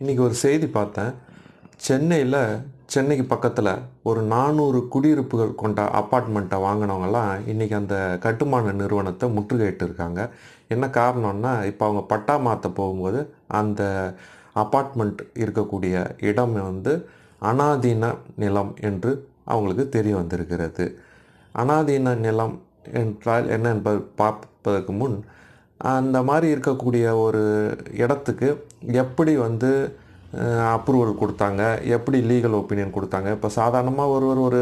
இன்றைக்கி ஒரு செய்தி பார்த்தேன். சென்னையில் சென்னைக்கு பக்கத்தில் ஒரு நானூறு குடியிருப்புகள் கொண்ட அப்பார்ட்மெண்ட்டை வாங்கினவங்கலாம் இன்றைக்கி அந்த கட்டுமான நிறுவனத்தை முற்றுகையிட்டு இருக்காங்க என்ன காரணம்னா இப்போ அவங்க பட்டா மாற்ற போகும்போது அந்த அப்பார்ட்மெண்ட் இருக்கக்கூடிய இடம் வந்து அனாதீன நிலம் என்று அவங்களுக்கு தெரிய வந்திருக்கிறது. அனாதீன நிலம் என்றால் என்ன என்பது பார்ப்பதற்கு முன் அந்த மாதிரி இருக்கக்கூடிய ஒரு இடத்துக்கு எப்படி வந்து அப்ரூவல் கொடுத்தாங்க? எப்படி லீகல் ஒப்பீனியன் கொடுத்தாங்க? இப்போ சாதாரணமாக ஒருவர் ஒரு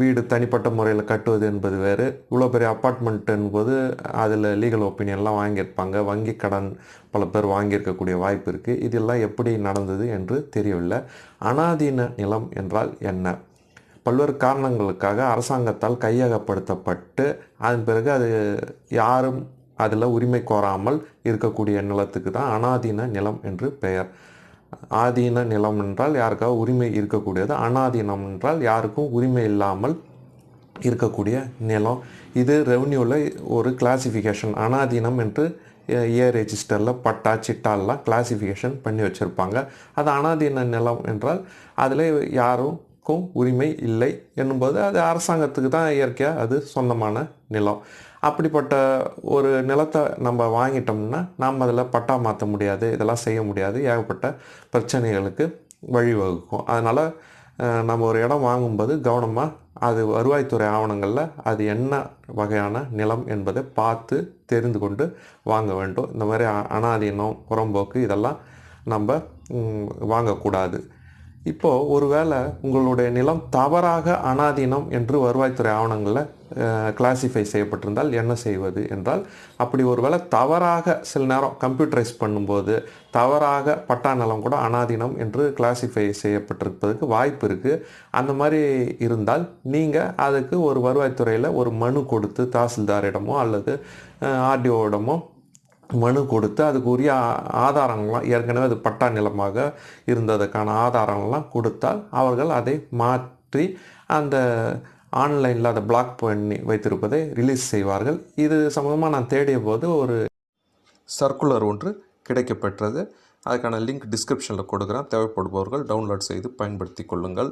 வீடு தனிப்பட்ட முறையில் கட்டுவது என்பது வேறு. இவ்வளோ பெரிய அப்பார்ட்மெண்ட் என்பது அதில் லீகல் ஒப்பீனியன்லாம் வாங்கியிருப்பாங்க. வங்கி கடன் பல பேர் வாங்கியிருக்கக்கூடிய வாய்ப்பு இருக்குது இதெல்லாம் எப்படி நடந்தது என்று தெரியவில்லை. அனாதீன நிலம் என்றால் என்ன? பல்வேறு காரணங்களுக்காக அரசாங்கத்தால் கையகப்படுத்தப்பட்டு அதன் பிறகு அது யாரும் அதில் உரிமை கோராமல் இருக்கக்கூடிய நிலத்துக்கு தான் அனாதீன நிலம் என்று பெயர். ஆதீன நிலம் என்றால் யாருக்காவது உரிமை இருக்கக்கூடியது. அனாதீனம் என்றால் யாருக்கும் உரிமை இல்லாமல் இருக்கக்கூடிய நிலம். இது ரெவன்யூவில் ஒரு கிளாசிஃபிகேஷன் அனாதீனம் என்று ஏ ரெஜிஸ்டரில் பட்டா சிட்டாலாம் கிளாசிஃபிகேஷன் பண்ணி வச்சுருப்பாங்க. அது அனாதீன நிலம் என்றால் அதில் யாரும் யாருக்கும் உரிமை இல்லை என்னும்போது அது அரசாங்கத்துக்கு தான் இயற்கையாக அது சொந்தமான நிலம். அப்படிப்பட்ட ஒரு நிலத்தை நம்ம வாங்கிட்டோம்னா நாம் அதில் பட்டா மாற்ற முடியாது இதெல்லாம் செய்ய முடியாது. ஏகப்பட்ட பிரச்சனைகளுக்கு வழிவகுக்கும். அதனால் நம்ம ஒரு இடம் வாங்கும்போது கவனமாக அது வருவாய்த்துறை ஆவணங்களில் அது என்ன வகையான நிலம் என்பதை பார்த்து தெரிந்து கொண்டு வாங்க வேண்டும். இந்த மாதிரி அ- அனாதீனம் புறம்போக்கு இதெல்லாம் நம்ம வாங்கக்கூடாது. இப்போது ஒருவேளை உங்களுடைய நிலம் தவறாக அனாதீனம் என்று வருவாய்த்துறை ஆவணங்களில் கிளாசிஃபை செய்யப்பட்டிருந்தால் என்ன செய்வது என்றால் அப்படி ஒருவேளை தவறாக சில நேரம் கம்ப்யூட்டரைஸ் பண்ணும்போது தவறாக பட்டா நிலம் கூட அனாதீனம் என்று கிளாசிஃபை செய்யப்பட்டிருப்பதற்கு வாய்ப்பு இருக்குது அந்த மாதிரி இருந்தால் நீங்கள் அதுக்கு ஒரு வருவாய்த்துறையில் ஒரு மனு கொடுத்து தாசில்தாரிடமோ அல்லது ஆர்டிஓவிடமோ மனு கொடுத்து அதுக்கு உரிய ஆதாரங்கள்லாம் ஏற்கனவே அது பட்டா நிலமாக இருந்ததுக்கான ஆதாரங்கள்லாம் கொடுத்தால் அவர்கள் அதை மாற்றி அந்த ஆன்லைனில் அதை பிளாக் பண்ணி வைத்திருப்பதை ரிலீஸ் செய்வார்கள். இது சம்மந்தமாக நான் தேடிய போது ஒரு சர்க்குலர் ஒன்று கிடைக்கப்பெற்றது. அதுக்கான லிங்க் டிஸ்கிரிப்ஷனில் கொடுக்குறேன். தேவைப்படுபவர்கள் டவுன்லோட் செய்து பயன்படுத்தி கொள்ளுங்கள்.